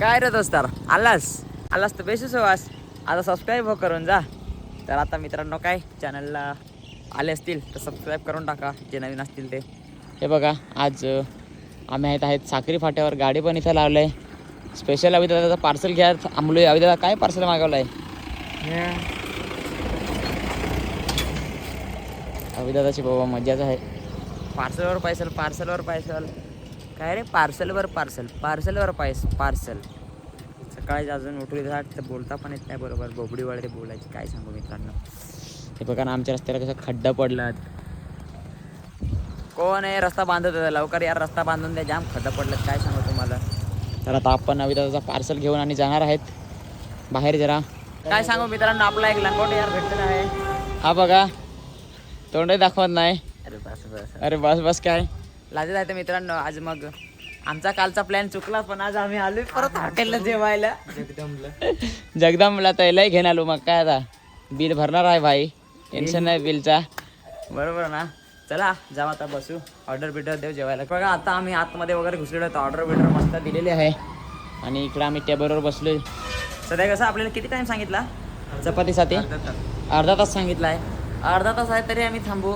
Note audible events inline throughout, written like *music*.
काय रे दोस्तार? आलास? आलास तर बेसूस वास आता सबस्क्राईब हो करून जा. तर आता मित्रांनो काय? चॅनलला आले असतील तर सबस्क्राईब करून टाका. जे नवीन असतील ते. हे बघा आज आम्ही आहेत आहेत साखरी फाट्यावर गाडी पण इथं लावलं आहे स्पेशल अविदादाचं पार्सल घ्या आंबलोय अविदादा काय पार्सल मागवलं आहे अविदादाची बाबा मजाच आहे. पार्सलवर पार्सल पार्सलवर पार्सल काय रे? पार्सलवर पार्सल पार्सलवर पायस पार्सल सकाळी अजून उठली तर बोलता पण येत नाही बरोबर. बोबडी वळते बोलायची काय सांगू मित्रांनो. हे बघा ना आमच्या रस्त्याला कसं खड्डा पडलात. कोण आहे? रस्ता बांधत होता. लवकर यार रस्ता बांधून द्या. जाम खड्डा पडलात. काय सांगू तुम्हाला? तर आता आपण अविदाचा पार्सल घेऊन आणि जाणार आहेत. बाहेर जरा. काय सांगू मित्रांनो? आपला एक लंगोट यार भेटलेला आहे. हा बघा. तोंडही दाखवत नाही. अरे बस बस. अरे बस बस काय? लाजत आहे तर मित्रांनो आज मग आमचा कालचा प्लॅन चुकला पण आज आम्ही आलोय परत हॉटेलला जेवायला. जगदंबला. तैलाही घेऊन आलो मग काय आता? बिल भरणार आहे भाई टेन्शन नाही बिलचा. बरोबर ना? चला जाऊ आता बसू. ऑर्डर बिर्डर देऊ जेवायला. बघा आता आम्ही आतमध्ये वगैरे घुसलेलो होतो ऑर्डर बिर्डर मस्त दिलेली आहे. आणि इकडं आम्ही टेबलवर बसलोय. सध्या कसं आपल्याला किती टाइम सांगितला? चपातीसाठी? अर्धा तास सांगितला आहे. अर्धा तास आहे तरी आम्ही थांबू.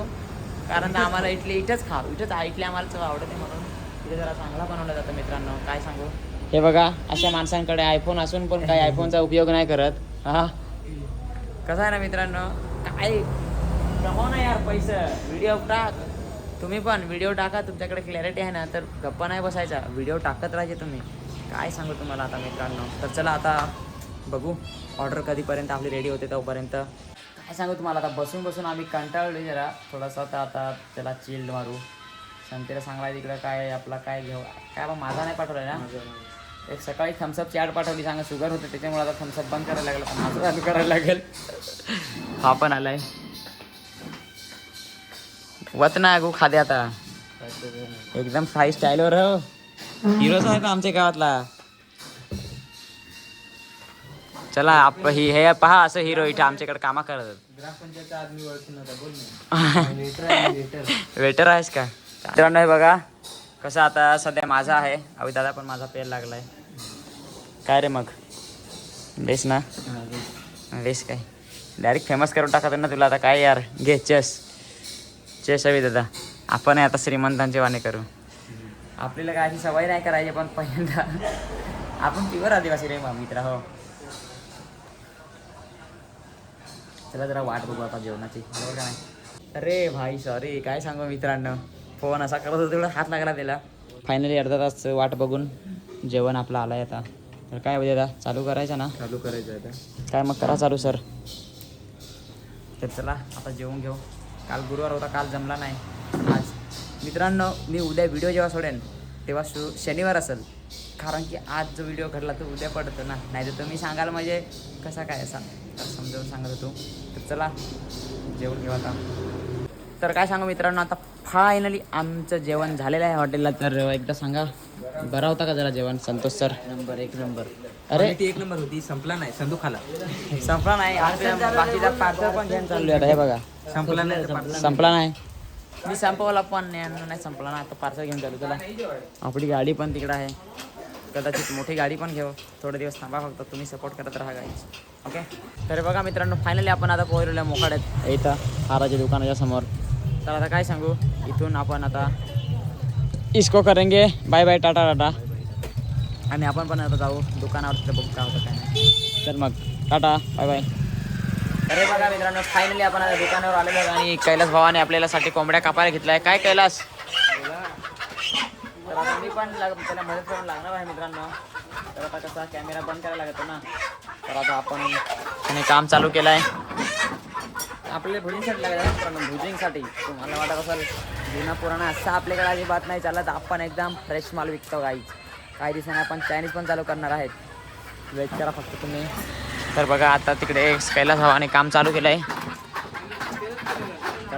कारण आम्हाला इथले इथंच खाऊ इथंच इथले आम्हाला चव आवडते म्हणून. इथे जरा चांगला बनवला जातं मित्रांनो. काय सांगू? हे बघा अशा माणसांकडे आयफोन असून पण काही *laughs* आयफोनचा उपयोग नाही करत. हा? कसं आहे ना मित्रांनो? काय? कमाव ना यार पैसे. व्हिडिओ टाक. तुम्ही पण व्हिडिओ टाका. तुमच्याकडे क्लॅरिटी आहे ना तर गप्पा नाही बसायचा. व्हिडिओ टाकत राहायचे तुम्ही. काय सांगू तुम्हाला आता मित्रांनो? तर चला आता बघू. ऑर्डर कधीपर्यंत आपली रेडी होते तोपर्यंत. काय सांगू तुम्हाला? आता बसून बसून आम्ही कंटाळलो जरा. थोडासा आता आता त्याला चिल्ड मारू. संतेला सांगला तिकडं काय आपला काय घेऊ. काय बा माझा नाही पाठवला ना? एक सकाळी थम्सअपची ॲड पाठवली सांगा शुगर होते त्याच्यामुळे आता थम्सअप बंद करायला लागला. पण माझं चालू करायला लागेल. हा पण आलाय. वत ना गो खादे आता. एकदम साई स्टाईलवर हिरोच आहे का आमच्या गावातला. चला आप ही हे पहा असं हिरो इथे आमच्याकडे कामा करत ग्रामपंचायतचा आदमी ओळखून होता बोल ना. *laughs* वेटर आहे वेटर वेटर आहेस का? मित्रांनो हे बघा कसं आता सध्या माझा आहे. अवी दादा पण माझा पेर लागलाय. काय रे मग? बेस ना? बेस काय? डायरेक्ट फेमस करून टाकत ना तुला आता काय यार? घे चेस चेस हवी दादा. आपण आहे आता श्रीमंतांचे वाणे करू. आपल्याला काय अशी सवय नाही करायची पण पहिल्यांदा आपण प्युअर आदिवासी रे मग मित्र हो. चला जरा वाट बघू आता जेवणाची. बरोबर का नाही? अरे भाई सॉरी काय सांगू मित्रांनो? फोन असा करत होता तेवढा हात लागला त्याला. फायनली अर्धा तास वाट बघून जेवण आपलं आलंय आता. तर काय म्हणजे आता? चालू करायचं ना? चालू करायचं आता. काय मग करा चालू सर तर चला आता जेवून घेऊ. काल गुरुवार होता काल जमला नाही. आज. मित्रांनो मी उद्या व्हिडिओ जेव्हा सोडेन तेव्हा शु शनिवार असेल. कारण की आज जो व्हिडिओ घडला तो उद्या पडतो ना. नाही तर तुम्ही सांगाल म्हणजे कसा काय असा? तर समजावून सांगत होतो. तर चला जेवण घेऊ आता. तर काय सांगू मित्रांनो आता फायनली आमचं जेवण झालेलं आहे हॉटेलला. तर एकदा सांगा बरा होता का जरा जेवण? संतोष सर. नंबर एक नंबर. अरे. ती एक नंबर होती संपला नाही संदू खाला. संपला नाही बाकीचा पार्सल पण घेऊन चालू आता हे बघा. संपला नाही. संपला नाही. मी संपवला पण नाही नाही संपला ना आता पार्सल घेऊन चालू. तुला आपली गाडी पण तिकडं आहे. कदाचित मोठी गाडी पण घेऊ. थोडे दिवस थांबा फक्त तुम्ही सपोर्ट करत राहा गाईच ओके तर बघा मित्रांनो फायनली आपण आता पोहोचलेलो आहे मोखाड्यात. इथं हाराच्या दुकानाच्या समोर. तर आता काय सांगू? इथून आपण आता इसको करेंगे. Bye bye tata tata. आणि आपण पण आता जाऊ. दुकानावर तिथं बघू काय होतं काय नाही. तर मग टाटा बाय बाय अरे बघा मित्रांनो फायनली आपण आता दुकानावर आलेलो आणि कैलास भावाने आपल्याला साठी कोंबड्या कापायला घेतलाय काय कैलास? पण लाग- त्याला मदत करून लागणार आहे मित्रांनो. तर आता कसा कॅमेरा बंद करायला लागतो ना. तर आता आपण त्याने काम चालू केलं आहे आपल्याला भुजिंगसाठी लागलं आहे मित्रांनो भुजिंगसाठी. तुम्हाला वाटत असेल? जुना पुराणा असा आपल्याकडे अजिबात नाही चालत. आपण एकदम फ्रेश माल विकतो काही काही दिवसांनी आपण चायनीज पण चालू करणार आहेत. वेट करा फक्त तुम्ही. तर बघा आता तिकडे कैलास हवाने काम चालू केलं आहे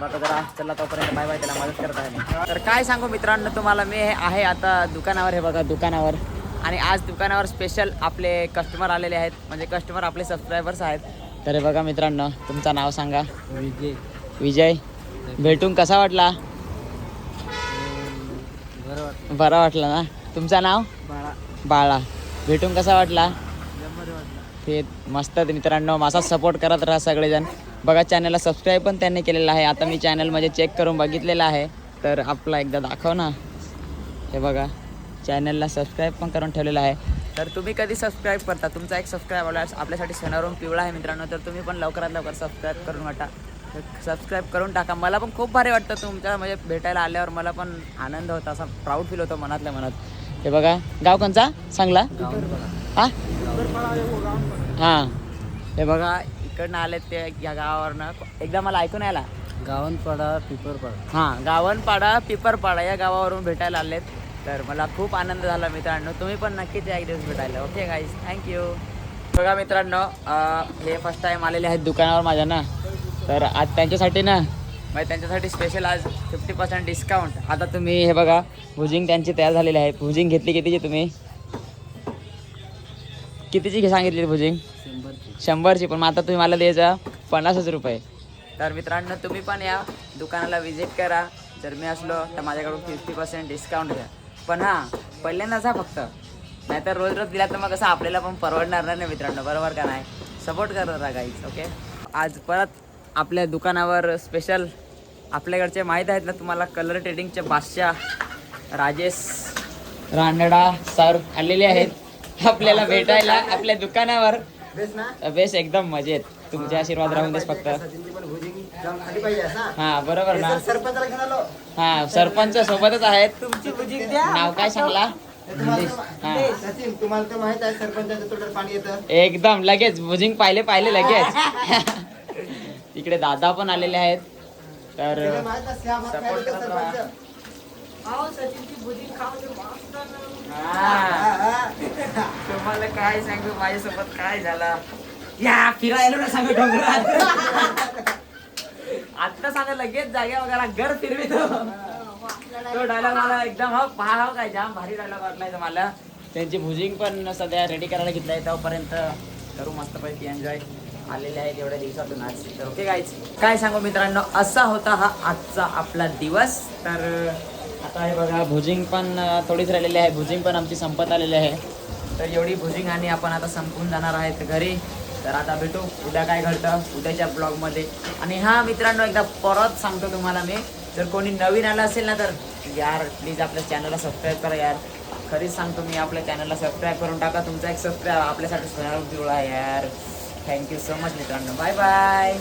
तर आता जरा चला तोपर्यंत बाय बाय त्याला मदत करत आहे मी. तर काय सांगू मित्रांनो तुम्हाला मी हे आहे आता दुकानावर हे बघा दुकानावर. आणि आज दुकानावर स्पेशल आपले कस्टमर आलेले आहेत. म्हणजे कस्टमर आपले सबस्क्रायबर्स आहेत. तर हे बघा मित्रांनो तुमचं नाव सांगा. विजय. विजय भेटून कसा वाटला? बरं वाटला. ना? तुमचं नाव? बाळा. बाळा. भेटून कसा वाटला? ते मस्त मित्रांनो माझा सपोर्ट करत राहा सगळेजण. बघा चॅनलला सबस्क्राईब पण त्यांनी केलेलं आहे. आता मी चॅनल म्हणजे चेक करून बघितलेलं आहे. तर आपला एकदा दाखव ना. हे बघा चॅनलला सबस्क्राईब पण करून ठेवलेलं आहे. तर तुम्ही कधी सबस्क्राईब करता? तुमचा एक सबस्क्राईब आपल्यासाठी सणावरून पिवळा आहे मित्रांनो. तर तुम्ही पण लवकरात लवकर सबस्क्राईब करून वाटा सबस्क्राईब करून टाका. मला पण खूप भारी वाटतं तुमच्या म्हणजे भेटायला आल्यावर मला पण आनंद होता असा प्राऊड फील होतो मनातल्या मनात. हे बघा गाव कोणचा? सांगला? हा? हां. हे बघा इकडनं आले ते या गावावरनं. एकदा मला ऐकून यायला. गावनपाडा पिपरपाडा. हां गावनपाडा पिपरपाडा या गावावरून भेटायला आलेत. तर मला खूप आनंद झाला मित्रांनो. तुम्ही पण नक्कीच या एक दिवस भेटायला ओके गाईज थँक्यू बघा मित्रांनो हे फर्स्ट टाईम आलेले आहेत दुकानावर माझ्या ना. तर आज त्यांच्यासाठी ना म्हणजे त्यांच्यासाठी स्पेशल आज फिफ्टी पर्सेंट डिस्काउंट आता तुम्ही हे बघा भुजिंग त्यांची तयार झालेली आहे. भुजिंग घेतली कितीची तुम्ही? कितीची सांगितली भुजिंग? शंभरची पण आता तुम्ही मला द्यायचा पन्नासच रुपये. तर मित्रांनो तुम्ही पण या. दुकानाला व्हिजिट करा. जर मी असलो तर माझ्याकडून फिफ्टी पर्सेंट डिस्काउंट घ्या. पण हां पहिल्यांदाच हा फक्त. नाहीतर रोज रोज दिला तर मग कसं आपल्याला पण परवडणार नाही मित्रांनो. बरोबर का नाही? सपोर्ट करत राहा गाईज ओके आज परत आपल्या दुकानावर स्पेशल आपल्याकडचे माहीत आहेत ना तुम्हाला कलर ट्रेडिंगचे बादशाह राजेश रानडा सर आलेले आहेत. आपल्याला भेटायला आपल्या दुकानावर. बेस ना? बेस एकदम मजेत. तुमचे आशीर्वाद राहून देस फक्त. भुजिंग हा बरोबर ना. हा सरपंच सोबतच आहेत. तुमची भुजिंग द्या. नाव काय सांगला? हा. सचिन तुम्हाला तर माहीत आहे सरपंचाच्या तोंडात पाणी येतं. एकदम लगेच. बुजिंग पाहिले पाहिले लगेच. *laughs* इकडे दादा पण आलेले आहेत. तर तुम्हाला काय सांगू? माझ्यासोबत काय झाला? या फिरायला ना सांगू डोंगरात. आता सांगा लगेच जागे वगैरे घर फिरवितो तो. डायलॉग मला एकदम हो पहा हो काय जाम भारी डायलॉग वाटलाय तो मला त्यांची भुजिंग पण सध्या रेडी करायला घेतलाय तोपर्यंत करू मस्तपैकी एन्जॉय आलेले आहेत एवढ्या दिवसातून आज. तर ओके गायच काय सांगू मित्रांनो? असा होता हा आजचा आपला दिवस. तर आता हे बघा भुजिंग पण थोडीच राहिलेली आहे. भुजिंग पण आमची संपत आलेली आहे. तर एवढी भुजिंग आणि आपण आता संपून जाणार आहेत घरी. तर आता भेटू. उद्या काय घडतं? उद्याच्या ब्लॉगमध्ये. आणि हा मित्रांनो एकदा परत सांगतो तुम्हाला मी. जर कोणी नवीन आलं असेल ना तर यार प्लीज आपल्या चॅनलला सबस्क्राईब करा यार. खरीच सांगतो मी आपल्या चॅनलला सबस्क्राईब करून टाका. तुमचा एक सबस्क्राईब आपल्यासाठी सोनार पिवळा आहे यार थँक्यू सो मच मित्रांनो. Bye bye